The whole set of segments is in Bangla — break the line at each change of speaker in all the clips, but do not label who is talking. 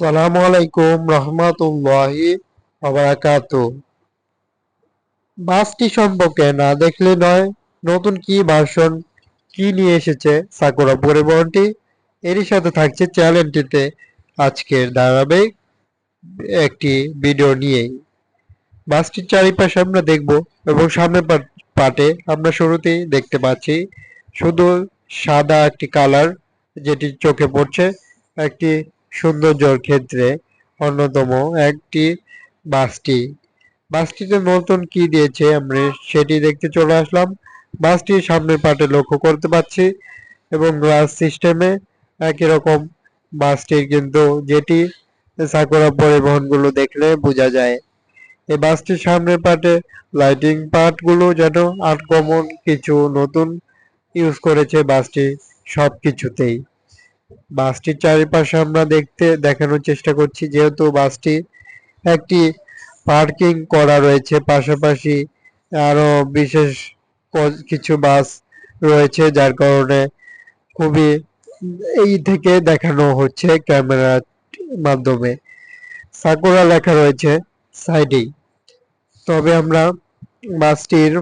সালামু আলাইকুম রহমতুল্লাহি বারাকাত বাসটি সম্পর্কে না দেখলে নয়, নতুন কি ভার্সন কি নিয়ে এসেছে সাকুরা পরিবহনটি, এরই সাথে থাকছে চ্যানেলটিতে আজকের ধারাবাহিক একটি ভিডিও নিয়েই। বাসটির চারিপাশে আমরা দেখব এবং সামনের পা- পাটে আমরা শুরুতেই দেখতে পাচ্ছি শুধু সাদা একটি কালার যেটি চোখে পড়ছে, একটি সৌন্দর্যর ক্ষেত্রে অন্যতম একটি বাসটি। বাসটিতে নতুন কি দিয়েছে আমরা সেটি দেখতে চলে আসলাম। বাসটির সামনের পাটে লক্ষ্য করতে পাচ্ছি এবং গ্লাস সিস্টেমে একই রকম বাসটির কিন্তু যেটি সাকুরা পরিবহনগুলো দেখলে বোঝা যায়। এই বাসটির সামনের পাটে লাইটিং পার্টগুলো যেন আনকমন কিছু নতুন ইউজ করেছে বাসটি সব কিছুতেই বাসটির চারিপাশে আমরা দেখতে, দেখানোর চেষ্টা করছি, যেহেতু বাসটি একটি পার্কিং করা রয়েছে, পাশাপাশি আরও বিশেষ কিছু বাস রয়েছে, যার কারণে খুবই এই থেকে দেখানো হচ্ছে ক্যামেরার মাধ্যমে। সাকুরা লেখা রয়েছে সাইডেই। তবে আমরা বাসটির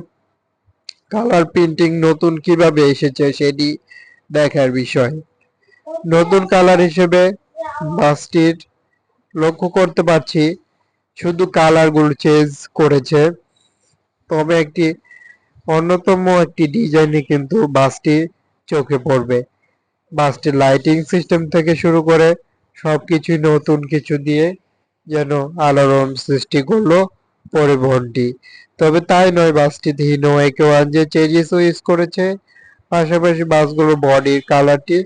কালার প্রিন্টিং নতুন কীভাবে এসেছে সেটি দেখার বিষয়। নতুন কালার হিসেবে বাসটির লক্ষ্য করতে পারছি। শুধু কালারগুলো চেঞ্জ করেছে। তবে একটি অন্যতম একটি ডিজাইনে কিন্তু বাসটি চোখে পড়বে। বাসটির লাইটিং সিস্টেম থেকে শুরু করে সবকিছুই নতুন কিছু দিয়ে যেন আলোড়ন সৃষ্টি করল পরিবহনটি। তবে তাই নয় বাসটিতে হিনো একে ওয়ান যে চেঞ্জেসও ইউজ করেছে, পাশাপাশি বাসগুলোর বডির কালারটি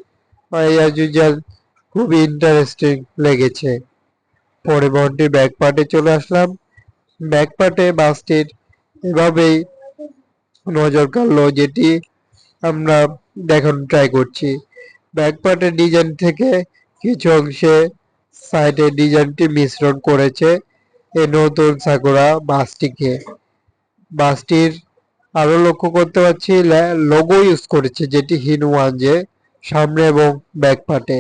খুবই ইন্টারেস্টিং লেগেছে। পরিবহনটির ব্যাক পার্টে চলে আসলাম। ব্যাক পার্টে বাসটির এভাবেই নজর কাড়লো যেটি আমরা দেখানোর ট্রাই করছি। ব্যাক পার্টের ডিজাইন থেকে কিছু অংশে সাইডের ডিজাইনটি মিশ্রণ করেছে এই নতুন সাকুরা বাসটিকে বাসটির আরও লক্ষ্য করতে পারছি লোগো ইউজ করেছে যেটি হিনুয়ানজে সামনে এবং ব্যাক পার্টে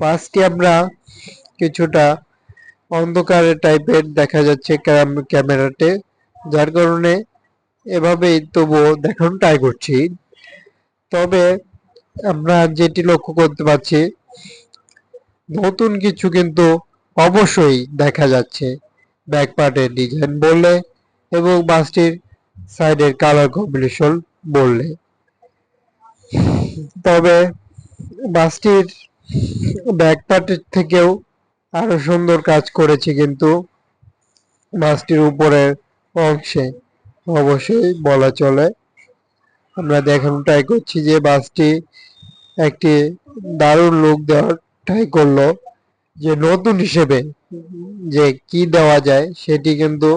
বাসটি আমরা কিছুটা অন্ধকারের টাইপের দেখা যাচ্ছে ক্যাম- ক্যামেরাতে যার কারণে এভাবেই তবুও দেখানো ট্রাই করছি। তবে আমরা যেটি লক্ষ্য করতে পারছি, নতুন কিছু কিন্তু অবশ্যই দেখা যাচ্ছে ব্যাক পার্টের ডিজাইন বললে এবং বাসটির সাইডের কালার কম্বিনেশন বললে। তবে বাসটির ব্যাক পার্টের থেকেও আরও সুন্দর কাজ করেছে কিন্তু বাসটির উপরের অংশে অবশ্যই বলা চলে। আমরা দেখানো ট্রাই করছি যে বাসটি একটি দারুণ লুক দেওয়ার ট্রাই করল, যে নতুন হিসেবে যে কি দেওয়া যায় সেটি কিন্তু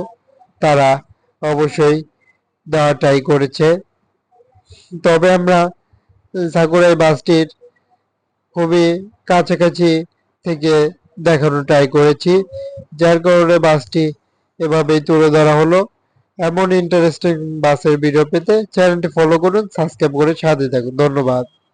তারা অবশ্যই দেওয়া ট্রাই করেছে। তবে আমরা সাকুরাই বাসটির খুবই কাছাকাছি থেকে দেখানো ট্রাই করেছি। যার কারণে বাসটি এভাবেই তুলে ধরা হলো। এমন ইন্টারেস্টিং বাসের ভিডিও পেতে চ্যানেলটি ফলো করুন সাবস্ক্রাইব করে সাথে থাকুন। ধন্যবাদ।